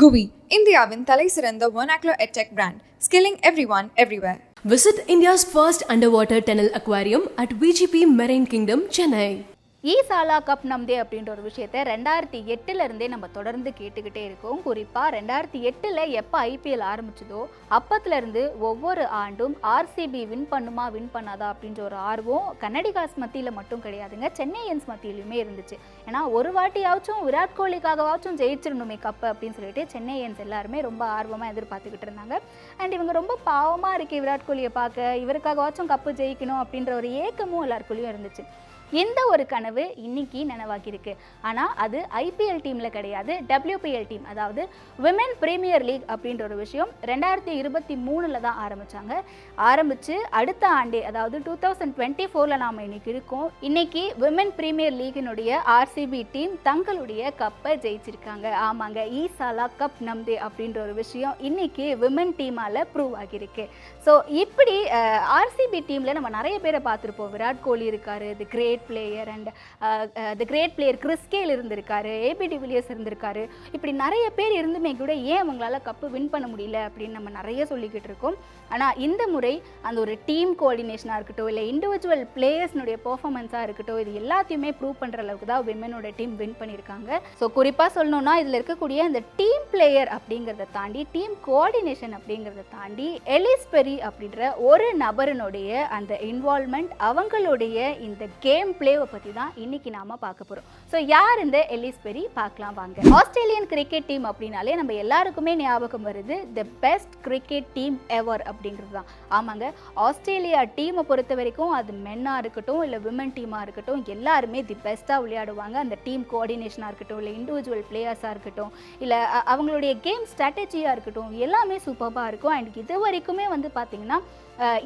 குவி இந்தியாவின் தலை சிறந்த ஒனாக்லோ edtech brand skilling everyone everywhere Visit India's first underwater tunnel aquarium at VGP Marine Kingdom, Chennai. ஈ சாலா கப் நம்தே அப்படின்ற ஒரு விஷயத்த ரெண்டாயிரத்தி எட்டுலேருந்தே நம்ம தொடர்ந்து கேட்டுக்கிட்டே இருக்கோம். குறிப்பாக ரெண்டாயிரத்தி எட்டில் எப்போ ஐபிஎல் ஆரம்பிச்சதோ அப்பத்துலேருந்து ஒவ்வொரு ஆண்டும் ஆர்சிபி வின் பண்ணுமா வின் பண்ணாதா அப்படின்ற ஒரு ஆர்வம் கன்னடிகாஸ் மத்தியில் மட்டும் கிடையாதுங்க. சென்னையன்ஸ் மத்தியிலுமே இருந்துச்சு. ஏன்னா ஒரு வாட்டியாச்சும் விராட் கோலிக்காகவாச்சும் ஜெயிச்சிடணுமே கப்பு அப்படின்னு சொல்லிட்டு சென்னையன்ஸ் எல்லாருமே ரொம்ப ஆர்வமாக எதிர்பார்த்துக்கிட்டு இருந்தாங்க. அண்ட் இவங்க ரொம்ப பாவமாக இருக்கு விராட் கோலியை பார்க்க. இவருக்காகவாச்சும் கப்பு ஜெயிக்கணும் அப்படின்ற ஒரு ஏக்கமும் எல்லாருக்குள்ளேயும் இருந்துச்சு. இந்த ஒரு கனவு இன்னைக்கு நனவாக்கியிருக்கு? ஆனால் அது ஐபிஎல் டீமில் கிடையாது. டபிள்யூபிஎல் டீம் அதாவது விமென் பிரீமியர் லீக் அப்படின்ற ஒரு விஷயம் ரெண்டாயிரத்தி இருபத்தி மூணில் தான் ஆரம்பித்தாங்க ஆரம்பித்து அடுத்த ஆண்டே அதாவது டூ தௌசண்ட் டுவெண்ட்டி ஃபோரில் நாம் இன்னைக்கு இருக்கோம். இன்னைக்கு விமென் பிரீமியர் லீகினுடைய ஆர்சிபி டீம் தங்களுடைய கப்பை ஜெயிச்சிருக்காங்க. ஆமாங்க ஈசாலா கப் நம்தே அப்படின்ற ஒரு விஷயம் இன்னைக்கு விமன் டீமால் ப்ரூவ் ஆகியிருக்கு. ஸோ இப்படி ஆர்சிபி டீமில் நம்ம நிறைய பேரை பார்த்துருப்போம். விராட் கோலி இருக்காரு the great player and the great player Chris Gayle இருந்திருக்காரு ஏபி டிவிலியர்ஸ் இருந்திருக்காரு. இப்படி நிறைய பேர் இருந்துமே கூட ஏன் அவங்களால கப்பு வின் பண்ண முடியல அப்படின்னு நம்ம நிறைய சொல்லிக்கிட்டு இருக்கோம். ஆனால் இந்த முறை அந்த ஒரு டீம் கோஆர்டினேஷனாக இருக்கட்டும் இல்லை இண்டிவிஜுவல் பிளேயர்ஸ்னுடைய பெர்ஃபார்மன்ஸாக இருக்கட்டும் இது எல்லாத்தையுமே ப்ரூவ் பண்ணுற அளவுக்கு தான் விமனோட டீம் வின் பண்ணியிருக்காங்க. ஸோ குறிப்பாக சொல்லணும்னா இதில் இருக்கக்கூடிய அந்த டீம் பிளேயர் அப்படிங்கிறத தாண்டி டீம் கோஆர்டினேஷன் அப்படிங்கிறத தாண்டி எலிஸ்பெரி அப்படின்ற ஒரு நபரினுடைய அந்த இன்வால்மெண்ட் அவங்களுடைய இந்த கேம் பிளேவை பற்றி தான் இன்னைக்கு நாம பார்க்க போகிறோம் ஸோ யார் இந்த எலிஸ் பெரி பார்க்கலாம் வாங்க. ஆஸ்திரேலியன் கிரிக்கெட் டீம் அப்படின்னாலே நம்ம எல்லாருக்குமே ஞாபகம் வருது the best cricket team ever அப்படிங்கிறது தான். ஆமாங்க ஆஸ்திரேலியா டீமை பொறுத்த வரைக்கும் அது மென்னாக இருக்கட்டும் இல்லை விமன் டீமாக இருக்கட்டும் எல்லாருமே தி பெஸ்ட்டாக விளையாடுவாங்க. அந்த டீம் கோஆர்டினேஷனாக இருக்கட்டும் இல்லை இண்டிவிஜுவல் பிளேயர்ஸாக இருக்கட்டும் இல்லை அவங்களுடைய கேம் ஸ்ட்ராட்டஜியாக இருக்கட்டும் எல்லாமே சூப்பராக இருக்கும். அண்ட் இது வரைக்குமே வந்து பார்த்திங்கன்னா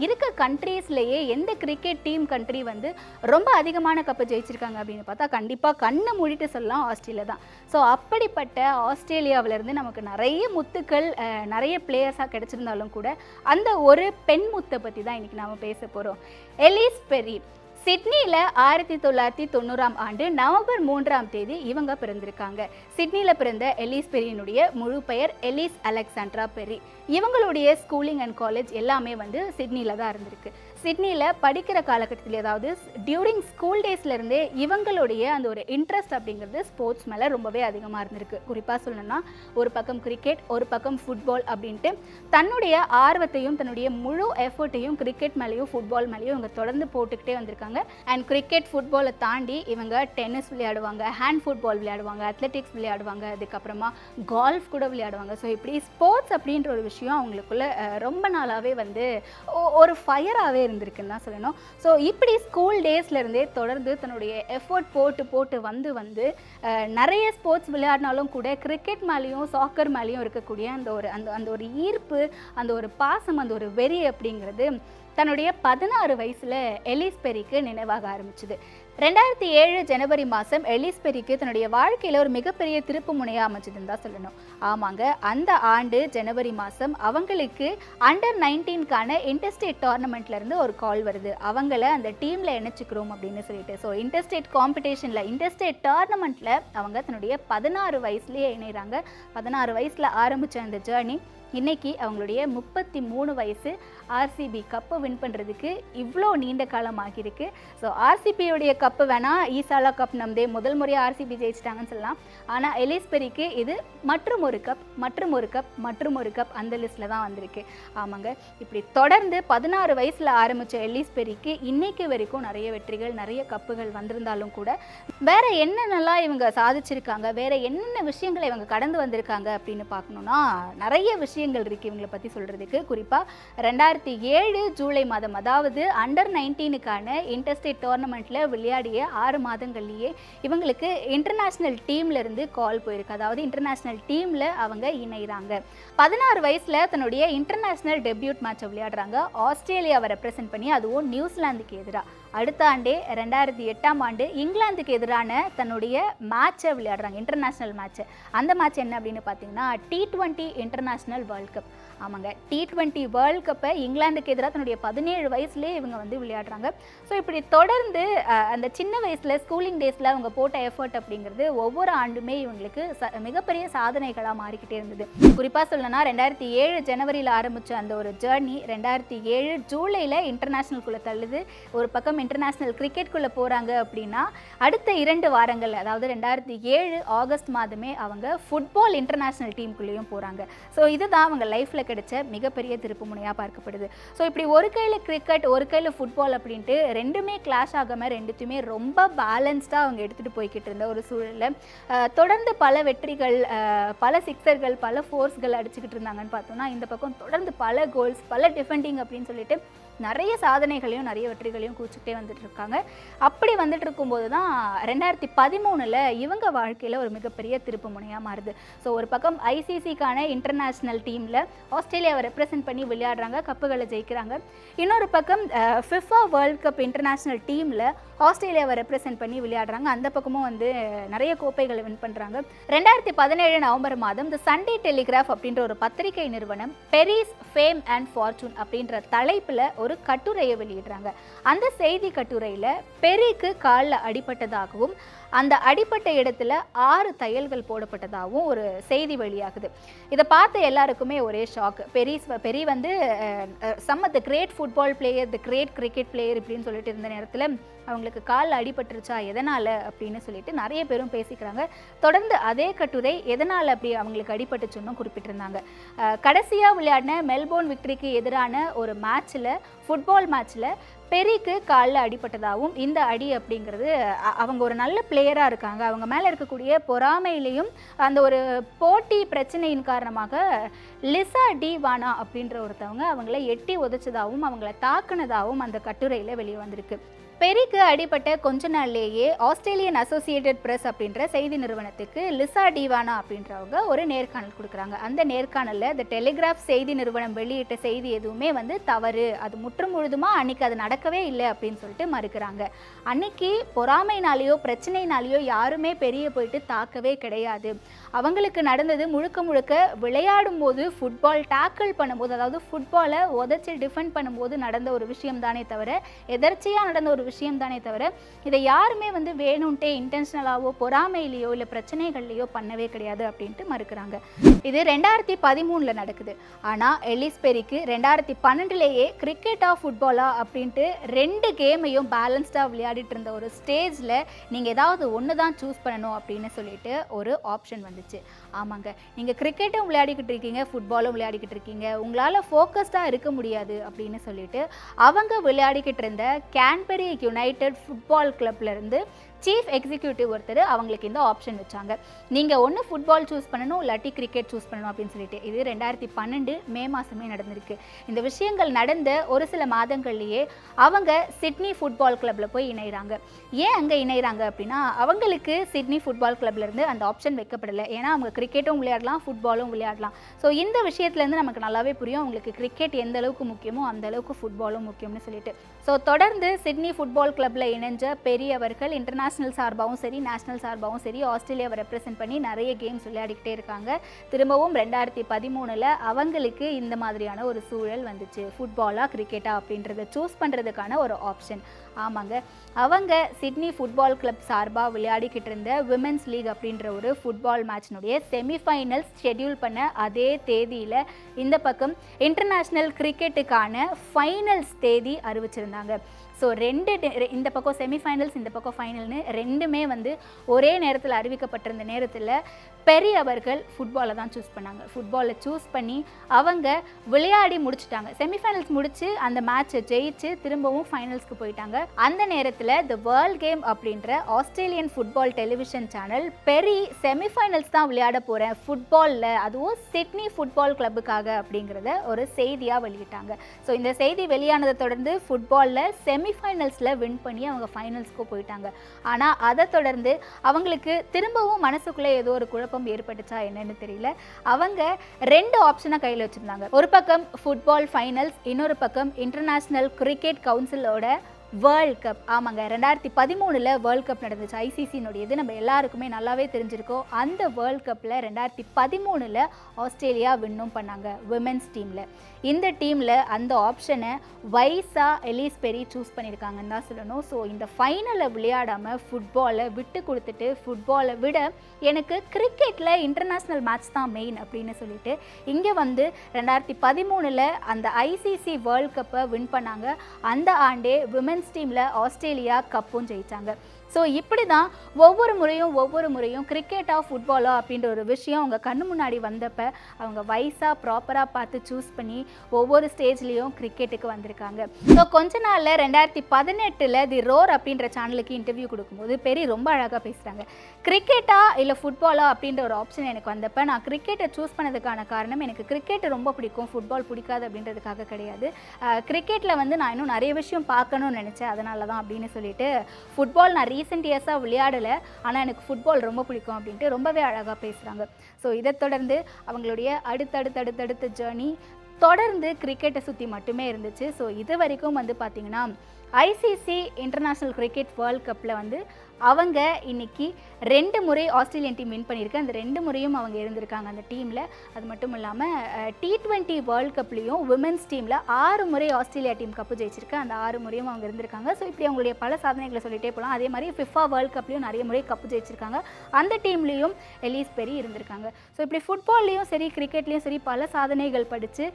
இருக்க கண்ட்ரீஸ்லேயே எந்த கிரிக்கெட் டீம் கண்ட்ரி வந்து ரொம்ப அதிக அதிகமான கப்பை ஜெயிச்சிருக்காங்க அப்படின்னு பார்த்தா கண்டிப்பாக கண்ணை மூடிட்டு சொல்லலாம் ஆஸ்திரேலியா தான். ஸோ அப்படிப்பட்ட ஆஸ்திரேலியாவிலேருந்து நமக்கு நிறைய முத்துக்கள் நிறைய பிளேயர்ஸாக கிடச்சிருந்தாலும் கூட அந்த ஒரு பெண் முத்தை பற்றி தான் இன்றைக்கி நாம் பேச போகிறோம் எலிஸ் பெரி சிட்னியில் ஆயிரத்தி தொள்ளாயிரத்தி தொண்ணூறாம் ஆண்டு நவம்பர் மூன்றாம் தேதி இவங்க பிறந்திருக்காங்க. சிட்னியில் பிறந்த எலிஸ் பெரியினுடைய முழு பெயர் எலிஸ் அலெக்சாண்ட்ரா பெரி. இவங்களுடைய ஸ்கூலிங் அண்ட் காலேஜ் எல்லாமே வந்து சிட்னியில் தான் இருந்திருக்கு. சிட்னியில் படிக்கிற காலகட்டத்தில் ஏதாவது டியூரிங் ஸ்கூல் டேஸ்லேருந்தே இவங்களுடைய அந்த ஒரு இன்ட்ரெஸ்ட் அப்படிங்கிறது ஸ்போர்ட்ஸ் மேலே ரொம்பவே அதிகமாக இருந்திருக்கு. குறிப்பாக சொல்லணும்னா ஒரு பக்கம் கிரிக்கெட் ஒரு பக்கம் ஃபுட்பால் அப்படின்ட்டு தன்னுடைய ஆர்வத்தையும் தன்னுடைய முழு எஃபர்ட்டையும் கிரிக்கெட் மேலேயும் ஃபுட்பால் மேலேயும் இவங்க தொடர்ந்து போட்டுக்கிட்டே வந்திருக்காங்க. அண்ட் கிரிக்கெட் ஃபுட்பாலை தாண்டி இவங்க டென்னிஸ் விளையாடுவாங்க ஹேண்ட் ஃபுட்பால் விளையாடுவாங்க அத்லெட்டிக்ஸ் விளையாடுவாங்க அதுக்கப்புறமா கால்ஃப் கூட விளையாடுவாங்க. ஸோ இப்படி ஸ்போர்ட்ஸ் அப்படின்ற ஒரு விஷயம் அவங்களுக்குள்ள ரொம்ப நாளாகவே வந்து ஒரு ஃபயராகவே இருந்திருக்குன்னு தான் சொல்லணும். ஸோ இப்படி ஸ்கூல் டேஸ்லேருந்தே தொடர்ந்து தன்னுடைய எஃபோர்ட் போட்டு போட்டு வந்து வந்து நிறைய ஸ்போர்ட்ஸ் விளையாடினாலும் கூட கிரிக்கெட் மேலேயும் சாக்கர் மேலேயும் இருக்கக்கூடிய அந்த ஒரு அந்த அந்த ஒரு ஈர்ப்பு அந்த ஒரு பாசம் அந்த ஒரு வெறி அப்படிங்கிறது தன்னுடைய பதினாறு வயசில் எலிஸ் பெரிக்கு நினைவாக ஆரம்பிச்சுது. ரெண்டாயிரத்தி ஏழு ஜனவரி மாதம் எலிஸ் பெரிக்கு தன்னுடைய வாழ்க்கையில் ஒரு மிகப்பெரிய திருப்பு முனையாக அமைச்சதுன்னு தான் சொல்லணும். ஆமாங்க அந்த ஆண்டு ஜனவரி மாதம் அவங்களுக்கு அண்டர் நைன்டீன்கான இன்டர்ஸ்டேட் டோர்னமெண்ட்லேருந்து ஒரு கால் வருது. அவங்கள அந்த டீமில் இணைச்சிக்கிறோம் அப்படின்னு சொல்லிட்டு. ஸோ இன்டர்ஸ்டேட் காம்படிஷனில் இன்டர்ஸ்டேட் டோர்னமெண்ட்டில் அவங்க தன்னுடைய பதினாறு வயசுலேயே இணைகிறாங்க பதினாறு வயசில் ஆரம்பித்த அந்த ஜேர்னி இன்னைக்கு அவங்களுடைய முப்பத்தி மூணு வயசு ஆர்சிபி கப்பை வின் பண்ணுறதுக்கு இவ்வளோ நீண்ட காலம் ஆகியிருக்கு. ஸோ ஆர்சிபியுடைய கப்பு வேணால் ஈசாலா கப் நம்தே முதல் முறையாக ஆர்சிபி ஜெயிச்சிட்டாங்கன்னு சொல்லலாம். ஆனால் எலிஸ்பெரிக்கு இது மற்றும் ஒரு கப் மற்றும் ஒரு கப் மற்றும் ஒரு கப் அந்த லிஸ்ட்டில் தான் வந்திருக்கு. ஆமாங்க. இப்படி தொடர்ந்து பதினாறு வயசில் ஆரம்பித்த எலிஸ்பெரிக்கு இன்னைக்கு வரைக்கும் நிறைய வெற்றிகள் நிறைய கப்புகள் வந்திருந்தாலும் கூட வேற என்னென்னலாம் இவங்க சாதிச்சிருக்காங்க வேற என்னென்ன விஷயங்களை இவங்க கடந்து வந்திருக்காங்க அப்படின்னு பார்க்கணும்னா நிறைய விஷயங்கள் இருக்குது இவங்களை பற்றி சொல்கிறதுக்கு குறிப்பாக ரெண்டாயிரத்தி ஏழு ஜூலை மாதம் அதாவது அண்டர் நைன்டீனுக்கான இன்டர்ஸ்டேட் டோர்னமெண்ட்டில் விளையாடிய ஆறு மாதங்கள்லேயே இவங்களுக்கு இன்டர்நேஷ்னல் டீம்ல இருந்து கால் போயிருக்கு. அதாவது இன்டர்நேஷ்னல் டீமில் அவங்க இணைகிறாங்க பதினாறு வயசில் தன்னுடைய இன்டர்நேஷ்னல் டெபியூட் மேட்சை விளையாடுறாங்க. ஆஸ்திரேலியாவை ரெப்ரசென்ட் பண்ணி அதுவும் நியூசிலாந்துக்கு எதிராக அடுத்த ஆண்டே ரெண்டாயிரத்தி எட்டாம் ஆண்டு இங்கிலாந்துக்கு எதிரான தன்னுடைய மேட்சை விளையாடுறாங்க இன்டர்நேஷ்னல் மேட்ச்சு அந்த மேட்ச் என்ன அப்படின்னு பார்த்தீங்கன்னா T twenty international world cup ஆமாங்க டி ட்வெண்ட்டி வேர்ல்ட் கப்பை இங்கிலாந்துக்கு எதிராக தன்னுடைய பதினேழு வயசுலேயே இவங்க வந்து விளையாடுறாங்க. ஸோ இப்படி தொடர்ந்து அந்த சின்ன வயசில் ஸ்கூலிங் டேஸில் அவங்க போட்ட எஃபர்ட் அப்படிங்கிறது ஒவ்வொரு ஆண்டுமே இவங்களுக்கு ச மிகப்பெரிய சாதனைகளாக மாறிக்கிட்டே இருந்தது. குறிப்பாக சொல்லணும்னா ரெண்டாயிரத்தி ஏழு ஜனவரியில் ஆரம்பித்த அந்த ஒரு ஜேர்னி ரெண்டாயிரத்தி ஏழு ஜூலையில் இன்டர்நேஷ்னல் குள்ளே தள்ளுது. ஒரு பக்கம் இன்டர்நேஷ்னல் கிரிக்கெட்குள்ளே போகிறாங்க அப்படின்னா அடுத்த இரண்டு வாரங்கள் அதாவது ரெண்டாயிரத்தி ஏழு ஆகஸ்ட் மாதமே அவங்க ஃபுட்பால் இன்டர்நேஷ்னல் டீமுக்குள்ளேயும் போகிறாங்க ஸோ இதுதான் அவங்க லைஃப்பில் கிடைச்ச மிகப்பெரிய திருப்பு முனையாக பார்க்கப்படுது. ஸோ இப்படி ஒரு கையில் கிரிக்கெட் ஒரு கையில் ஃபுட்பால் அப்படின்ட்டு ரெண்டுமே கிளாஷ் ஆகாமல் ரெண்டுத்தையுமே ரொம்ப பேலன்ஸ்டாக அவங்க எடுத்துகிட்டு போய்கிட்டு இருந்த ஒரு சூழலில் தொடர்ந்து பல வெற்றிகள் பல சிக்ஸர்கள் பல ஃபோர்ஸ்கள் அடிச்சுக்கிட்டு இருந்தாங்கன்னு பார்த்தோம்னா இந்த பக்கம் தொடர்ந்து பல கோல்ஸ் பல டிஃபெண்டிங் அப்படின்னு சொல்லிட்டு நிறைய சாதனைகளையும் நிறைய வெற்றிகளையும் கூச்சிக்கிட்டே வந்துட்டு இருக்காங்க அப்படி வந்துட்டு இருக்கும்போது தான் ரெண்டாயிரத்தி பதிமூணில் இவங்க வாழ்க்கையில் ஒரு மிகப்பெரிய திருப்பு முனையாக மாறுது. ஸோ ஒரு பக்கம் ஐசிசிக்கான இன்டர்நேஷ்னல் டீமில் ஆஸ்திரேலியாவை ரெப்ரசென்ட் பண்ணி விளையாடுறாங்க கப்புகளை ஜெயிக்கிறாங்க. இன்னொரு பக்கம் ஃபிஃபா வேர்ல்ட் கப் இன்டர்நேஷ்னல் டீமில் ஆஸ்திரேலியாவை ரெப்ரசென்ட் பண்ணி விளையாடுறாங்க. அந்த பக்கமும் வந்து நிறைய கோப்பைகளை வின் பண்ணுறாங்க ரெண்டாயிரத்தி பதினேழு நவம்பர் மாதம் இந்த சண்டே டெலிகிராஃப் அப்படின்ற ஒரு பத்திரிகை நிறுவனம் பெரிஸ் ஃபேம் அண்ட் ஃபார்ச்சூன் அப்படின்ற தலைப்பில் ஒரு கட்டுரையை வெளியிடுறாங்க. அந்த செய்தி கட்டுரையில் பெரிக்கு காலில் அடிபட்டதாகவும் அந்த அடிப்பட்ட இடத்துல ஆறு தையல்கள் போடப்பட்டதாகவும் ஒரு செய்தி வெளியாகுது. இதை பார்த்த எல்லாருக்குமே ஒரே ஷாக் பெரிஸ் பெரி வந்து some the great football player the great cricket player இப்படின்னு சொல்லிட்டு இருந்த நேரத்தில் அவங்களுக்கு காலில் அடிபட்டுருச்சா எதனால் அப்படின்னு சொல்லிட்டு நிறைய பேரும் பேசிக்கிறாங்க. தொடர்ந்து அதே கட்டுரை எதனால் அப்படி அவங்களுக்கு அடிபட்டுச்சுன்னு குறிப்பிட்டிருந்தாங்க. கடைசியாக விளையாடின மெல்போர்ன் விக்டரிக்கு எதிரான ஒரு மேட்ச்சில் ஃபுட்பால் மேட்ச்சில் பெரிக்கு காலில் அடிப்பட்டதாகவும் இந்த அடி அப்படிங்கிறது அ- அவங்க ஒரு நல்ல பிளேயராக இருக்காங்க. அவங்க மேலே இருக்கக்கூடிய பொறாமையிலையும் அந்த ஒரு போட்டி பிரச்சனையின் காரணமாக லிசா டி வானா அப்படின்ற ஒருத்தவங்க அவங்கள எட்டி உதைச்சதாகவும் அவங்கள தாக்குனதாகவும் அந்த கட்டுரையில் வெளியே வந்திருக்கு. பெரிக்கு அடிபட்ட கொஞ்ச நாள்லேயே ஆஸ்திரேலியன் அசோசியேட்டட் பிரஸ் அப்படின்ற செய்தி நிறுவனத்துக்கு லிசா டிவானா அப்படின்றவங்க ஒரு நேர்காணல் கொடுக்குறாங்க. அந்த நேர்காணலில் த டெலிகிராஃப் செய்தி நிறுவனம் வெளியிட்ட செய்தி எதுவுமே வந்து தவறு. அது முற்று முழுதுமா அன்னைக்கு அது நடக்கவே இல்லை அப்படின்னு சொல்லிட்டு மறுக்கிறாங்க. அன்னைக்கு பொறாமைனாலேயோ பிரச்சனைனாலேயோ யாருமே பெரிய போயிட்டு தாக்கவே கிடையாது. அவங்களுக்கு நடந்தது முழுக்க முழுக்க விளையாடும் போது ஃபுட்பால் டேக்கிள் பண்ணும்போது அதாவது ஃபுட்பாலை உதச்சி டிஃபெண்ட் பண்ணும்போது நடந்த ஒரு விஷயம் தானே தவிர எதர்ச்சியாக நடந்த ஒரு விஷயம் தானே தவிர இதை யாருமே வந்து வேணும்ட்டே இன்டென்ஷனலாவோ பொறாமையிலையோ இல்லை பிரச்சனைகள்லையோ பண்ணவே கிடையாது அப்படின்ட்டு மறுக்கிறாங்க. இது ரெண்டாயிரத்தி பதிமூணில் நடக்குது. ஆனால் எலிஸ் பெரிக்கு ரெண்டாயிரத்தி பன்னெண்டுலேயே கிரிக்கெட்டா ஃபுட்பாலா அப்படின்ட்டு ரெண்டு கேமையும் பேலன்ஸ்டாக விளையாடிட்டு இருந்த ஒரு ஸ்டேஜில் நீங்கள் ஏதாவது ஒன்று தான் சூஸ் பண்ணணும் அப்படின்னு சொல்லிட்டு ஒரு ஆப்ஷன் வந்துச்சு. ஆமாங்க. நீங்கள் கிரிக்கெட்டும் விளையாடிக்கிட்டு இருக்கீங்க ஃபுட்பாலும் விளையாடிக்கிட்டு இருக்கீங்க. உங்களால் ஃபோக்கஸ்டாக இருக்க முடியாது அப்படின்னு சொல்லிட்டு அவங்க விளையாடிக்கிட்டு இருந்த கேன்பெரி யுனைடெட் ஃபுட்பால் கிளப்லேருந்து சீஃப் எக்ஸிக்யூட்டிவ் ஒருத்தர் அவங்களுக்கு இந்த ஆப்ஷன் வச்சாங்க. நீங்கள் ஒன்று ஃபுட்பால் சூஸ் பண்ணணும் இல்லாட்டி கிரிக்கெட் சூஸ் பண்ணணும் அப்படின்னு சொல்லிட்டு. இது ரெண்டாயிரத்தி பன்னெண்டு மே மாதமே நடந்திருக்கு. இந்த விஷயங்கள் நடந்த ஒரு சில மாதங்கள்லேயே அவங்க சிட்னி ஃபுட்பால் கிளப்பில் போய் இணைகிறாங்க ஏன் அங்கே இணைகிறாங்க அப்படின்னா அவங்களுக்கு சிட்னி ஃபுட்பால் கிளப்லேருந்து அந்த ஆப்ஷன் வைக்கப்படலை. ஏன்னா அவங்க கிரிக்கெட்டும் விளையாடலாம் ஃபுட்பாலும் விளையாடலாம். ஸோ இந்த விஷயத்துலேருந்து நமக்கு நல்லாவே புரியும். அவங்களுக்கு கிரிக்கெட் எந்த அளவுக்கு முக்கியமோ அந்த அளவுக்கு ஃபுட்பாலும் முக்கியம்னு சொல்லிட்டு. ஸோ தொடர்ந்து சிட்னி ஃபுட்பால் கிளப்பில் இணைஞ்ச பெரியவர்கள் இன்டர்நேஷனல் சார்பாகவும் சரி நேஷனல் சார்பாகவும் சரி ஆஸ்திரேலியாவை ரெப்ரசென்ட் பண்ணி நிறைய கேம்ஸ் விளையாடிக்கிட்டே இருக்காங்க. திரும்பவும் ரெண்டாயிரத்தி பதிமூணில் அவங்களுக்கு இந்த மாதிரியான ஒரு சூழல் வந்துச்சு. ஃபுட்பாலா கிரிக்கெட்டா அப்படின்றத சூஸ் பண்ணுறதுக்கான ஒரு ஆப்ஷன் ஆமாங்க. அவங்க சிட்னி ஃபுட்பால் கிளப் சார்பாக விளையாடிக்கிட்டு இருந்த விமென்ஸ் லீக் அப்படின்ற ஒரு ஃபுட்பால் மேட்ச்னுடைய செமிஃபைனல்ஸ் ஷெட்யூல் பண்ண அதே தேதியில் இந்த பக்கம் இன்டர்நேஷ்னல் கிரிக்கெட்டுக்கான ஃபைனல்ஸ் தேதி அறிவிச்சிருந்தாங்க. ஸோ ரெண்டு டே- ரெ- இந்த பக்கம் செமிஃபைனல்ஸ் இந்த பக்கம் ஃபைனல்னு ரெண்டுமே வந்து ஒரே நேரத்தில் அறிவிக்கப்பட்டிருந்த நேரத்தில் பெரிய அவர்கள் ஃபுட்பாலை தான் சூஸ் பண்ணாங்க. ஃபுட்பாலை சூஸ் பண்ணி அவங்க விளையாடி முடிச்சுட்டாங்க. செமிஃபைனல்ஸ் முடித்து அந்த மேட்சை ஜெயிச்சு திரும்பவும் ஃபைனல்ஸ்க்கு போயிட்டாங்க. அந்த நேரத்தில் த வேர்ல்ட் கேம் அப்படின்ற Australian football television channel Perry semifinals தான் விளையாட போகிறேன் ஃபுட்பாலில் அதுவும் சிட்னி ஃபுட்பால் கிளப்புக்காக அப்படிங்கிறத ஒரு செய்தியாக வெளியிட்டாங்க. ஸோ இந்த செய்தி வெளியானதை தொடர்ந்து ஃபுட்பாலில் செமிஃபைனல்ஸில் வின் பண்ணி அவங்க ஃபைனல்ஸ்க்கு போயிட்டாங்க. ஆனால் அதை தொடர்ந்து அவங்களுக்கு திரும்பவும் மனசுக்குள்ளே ஏதோ ஒரு குழப்பம் ஏற்பட்டுச்சா என்னன்னு தெரியல. அவங்க ரெண்டு ஆப்ஷனை கையில் வச்சுருந்தாங்க. ஒரு பக்கம் ஃபுட்பால் ஃபைனல்ஸ் இன்னொரு பக்கம் இன்டர்நேஷ்னல் கிரிக்கெட் கவுன்சிலோட வேர்ல்ட் கப் ஆமாங்க ரெண்டாயிரத்தி பதிமூணில் வேர்ல்ட் கப் நடந்துச்சு. ஐசிசினுடையது நம்ம எல்லாருக்குமே நல்லாவே தெரிஞ்சிருக்கோம். அந்த வேர்ல்ட் கப்பில் ரெண்டாயிரத்தி பதிமூணில் ஆஸ்திரேலியா வின்னும் பண்ணாங்க விமென்ஸ் டீமில் இந்த டீமில் அந்த ஆப்ஷனை வைஸா எலிஸ் பெரி சூஸ் பண்ணியிருக்காங்கன்னு தான் சொல்லணும். ஸோ இந்த ஃபைனலில் விளையாடாமல் ஃபுட்பாலை விட்டு கொடுத்துட்டு ஃபுட்பாலை விட எனக்கு கிரிக்கெட்டில் இன்டர்நேஷ்னல் மேட்ச் தான் மெயின் அப்படின்னு சொல்லிட்டு இங்கே வந்து ரெண்டாயிரத்தி பதிமூணில் அந்த ஐசிசி வேர்ல்ட் கப்பை வின் பண்ணாங்க. அந்த ஆண்டே உமன்ஸ் டீமில் ஆஸ்திரேலியா கப்பும் ஜெயித்தாங்க ஸோ இப்படி தான் ஒவ்வொரு முறையும் ஒவ்வொரு முறையும் கிரிக்கெட்டா ஃபுட்பாலா அப்படின்ற ஒரு விஷயம் அவங்க கண்ணு முன்னாடி வந்தப்போ அவங்க வயசாக ப்ராப்பராக பார்த்து சூஸ் பண்ணி ஒவ்வொரு ஸ்டேஜ்லேயும் கிரிக்கெட்டுக்கு வந்திருக்காங்க. ஸோ கொஞ்ச நாளில் ரெண்டாயிரத்தி பதினெட்டில் தி ரோர் அப்படின்ற சேனலுக்கு இன்டர்வியூ கொடுக்கும்போது பெரிய ரொம்ப அழகாக பேசுகிறாங்க கிரிக்கெட்டா இல்லை ஃபுட்பாலா அப்படின்ற ஒரு ஆப்ஷன் எனக்கு வந்தப்போ நான் கிரிக்கெட்டை சூஸ் பண்ணதுக்கான காரணம் எனக்கு கிரிக்கெட் ரொம்ப பிடிக்கும். ஃபுட்பால் பிடிக்காது அப்படின்றதுக்காக கிடையாது. கிரிக்கெட்டில் வந்து நான் இன்னும் நிறைய விஷயம் பார்க்கணும்னு நினச்சேன். அதனால தான் அப்படின்னு சொல்லிட்டு ஃபுட்பால் நான் ரீசெண்ட் இயர்ஸாக விளையாடலை. ஆனால் எனக்கு ஃபுட்பால் ரொம்ப பிடிக்கும் அப்படின்ட்டு ரொம்பவே அழகாக பேசுகிறாங்க ஸோ இதை தொடர்ந்து அவங்களுடைய அடுத்தடுத்தடுத்தடுத்த ஜேர்னி தொடர்ந்து கிரிக்கெட்டை சுற்றி மட்டுமே இருந்துச்சு. ஸோ இது வரைக்கும் வந்து பார்த்திங்கன்னா ஐசிசி இன்டர்நேஷ்னல் கிரிக்கெட் வேர்ல்ட் கப்பில் வந்து அவங்க இன்னைக்கு ரெண்டு முறை ஆஸ்திரேலியன் டீம் வின் பண்ணியிருக்கு. அந்த ரெண்டு முறையும் அவங்க இருந்திருக்காங்க அந்த டீமில் அது மட்டும் இல்லாமல் டி ட்வெண்ட்டி வேர்ல்ட் கப்லேயும் உமன்ஸ் டீமில் ஆறு முறை ஆஸ்திரேலியா டீம் கப்பு ஜெயிச்சிருக்கு. அந்த ஆறு முறையும் அவங்க இருந்திருக்காங்க. ஸோ இப்படி அவங்களுடைய பல சாதனைகளை சொல்லிட்டே போகலாம் அதே மாதிரி ஃபிஃபா வேர்ல்ட் கப்லேயும் நிறைய முறை கப்பு ஜெயிச்சிருக்காங்க. அந்த டீம்லேயும் எலிஸ் பெரி இருந்திருக்காங்க. ஸோ இப்படி ஃபுட்பால்லையும் சரி கிரிக்கெட்லேயும் சரி பல சாதனைகள் படித்து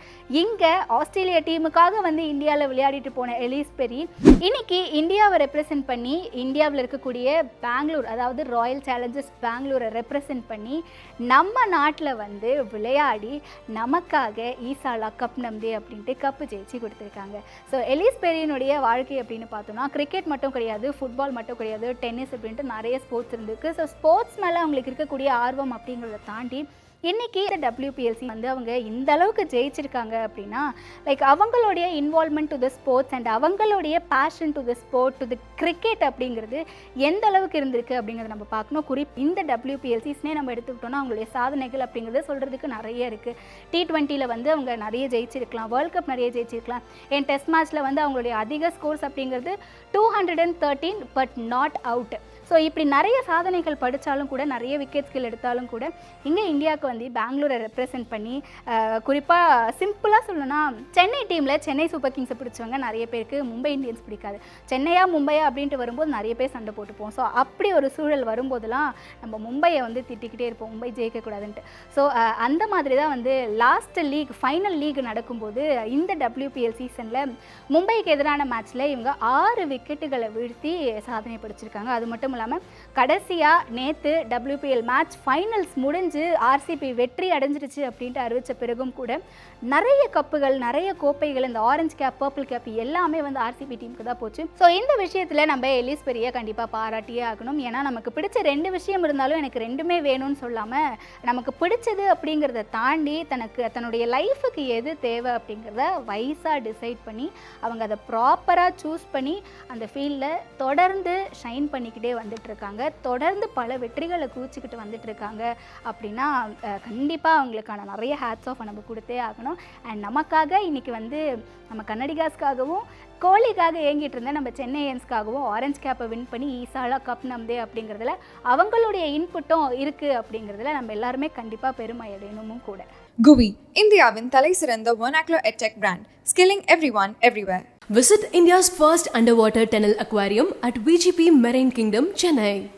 இங்கே ஆஸ்திரேலியா டீமுக்காக வந்து இந்தியாவில் விளையாடிட்டு போன எலிஸ் பெரி இன்னைக்கு இந்தியாவை ரெப்ரசென்ட் பண்ணி இந்தியாவில் இருக்கக்கூடிய பெங்களூர் அதாவது ராயல் சேலஞ்சர்ஸ் பெங்களூரை ரெப்ரசன்ட் பண்ணி நம்ம நாட்டில் வந்து விளையாடி நமக்காக ஈசாலா கப் நம்தே அப்படின்ட்டு கப்பு ஜெயிச்சு கொடுத்துருக்காங்க. ஸோ எலிஸ் பெரியனுடைய வாழ்க்கை அப்படின்னு பார்த்தோம்னா கிரிக்கெட் மட்டும் கிடையாது ஃபுட்பால் மட்டும் கிடையாது டென்னிஸ் அப்படின்ட்டு நிறைய ஸ்போர்ட்ஸ் இருந்திருக்கு. ஸோ ஸ்போர்ட்ஸ் மேலே அவங்களுக்கு இருக்கக்கூடிய ஆர்வம் அப்படிங்கிறத தாண்டி இன்னைக்கு இந்த டபிள்யூபிஎல்சி வந்து அவங்க இந்த அளவுக்கு ஜெயிச்சிருக்காங்க அப்படின்னா லைக் அவங்களுடைய involvement to the sports and அவங்களுடைய passion to the sport to the cricket அப்படிங்கிறது எந்த அளவுக்கு இருந்திருக்கு அப்படிங்கிறத நம்ம பார்க்கணும். குறிப் இந்த டபிள்யூபிஎல்சிஸ்னே நம்ம எடுத்துக்கிட்டோம்னா அவங்களுடைய சாதனைகள் அப்படிங்கிறத சொல்கிறதுக்கு நிறைய இருக்குது டி ட்வெண்ட்டியில் வந்து அவங்க நிறைய ஜெயிச்சிருக்கலாம் வேர்ல்ட் கப் நிறைய ஜெயிச்சிருக்கலாம். என் டெஸ்ட் மேட்ச்சில் வந்து அவங்களுடைய அதிக ஸ்கோர்ஸ் அப்படிங்கிறது two hundred and thirteen but not out so இப்படி நிறைய சாதனைகள் படித்தாலும் கூட நிறைய விக்கெட்ஸ்கள் எடுத்தாலும் கூட இங்கே இந்தியாவுக்கு வந்து பெங்களூரை ரெப்ரசென்ட் பண்ணி குறிப்பாக சிம்பிளாக சொல்லணும்னா சென்னை டீமில் சென்னை சூப்பர் கிங்ஸை பிடிச்சவங்க நிறைய பேருக்கு மும்பை இந்தியன்ஸ் பிடிக்காது. சென்னையா மும்பையா அப்படின்ட்டு வரும்போது நிறைய பேர் சண்டை போட்டுப்போம். ஸோ அப்படி ஒரு சூழல் வரும்போதெல்லாம் நம்ம மும்பையை வந்து திட்டிக்கிட்டே இருப்போம். மும்பை ஜெயிக்கக்கூடாதுன்ட்டு ஸோ அந்த மாதிரி தான் வந்து லாஸ்ட் லீக் ஃபைனல் லீக் நடக்கும்போது இந்த டபிள்யூபிஎல் சீசனில் மும்பைக்கு எதிரான மேட்ச்சில் இவங்க ஆறு விக்கெட்டுகளை வீழ்த்தி சாதனை படிச்சிருக்காங்க. அது மட்டும் இல்லாமல் கடைசியாக நேற்று டபிள்யூபிஎல் மேட்ச் ஃபைனல்ஸ் முடிஞ்சு ஆர்சிபி வெற்றி அடைஞ்சிருச்சு அப்படின்ட்டு அறிவித்த பிறகும் கூட நிறைய கப்புகள் நிறைய கோப்பைகள் இந்த ஆரஞ்சு கேப் பர்பிள் கேப் எல்லாமே வந்து ஆர்சிபி டீமுக்கு தான் போச்சு. ஸோ இந்த விஷயத்தில் நம்ம எலிஸ் பெரிய கண்டிப்பாக பாராட்டியே ஆகணும். ஏன்னா நமக்கு பிடிச்ச ரெண்டு விஷயம் இருந்தாலும் எனக்கு ரெண்டுமே வேணும்னு சொல்லாமல் நமக்கு பிடிச்சது அப்படிங்கிறத தாண்டி தனக்கு தன்னுடைய லைஃபுக்கு எது தேவை அப்படிங்கிறத வயசாக டிசைட் பண்ணி அவங்க அதை ப்ராப்பராக சூஸ் பண்ணி அந்த ஃபீல்டில் தொடர்ந்து ஷைன் பண்ணிக்கிட்டே வந்தாங்க. இருக்காங்க தொடர்ந்து பல வெற்றிகளை குவிச்சிக்கிட்டு வந்துட்டுருக்காங்க. அப்படின்னா கண்டிப்பாக அவங்களுக்கான நிறைய ஹேட்ஸ் ஆஃப் நம்ம கொடுத்தே ஆகணும். அண்ட் நமக்காக இன்னைக்கு வந்து நம்ம கன்னடிகாஸ்க்காகவும் கோலிக்காக ஏங்கிட்டு இருந்த நம்ம சென்னையன்ஸ்க்காகவும் ஆரஞ்ச் கேப்பை வின் பண்ணி ஈசாலா கப் நம்தே அப்படிங்கிறதுல அவங்களுடைய இன்புட்டும் இருக்குது அப்படிங்கிறதுல நம்ம எல்லாருமே கண்டிப்பாக பெருமை அடையணுமும் கூட. குவி இந்தியாவின் தலை சிறந்த ஒனாக்லோ edtech brand skilling every one everywhere Visit India's first underwater tunnel aquarium at VGP Marine Kingdom, Chennai.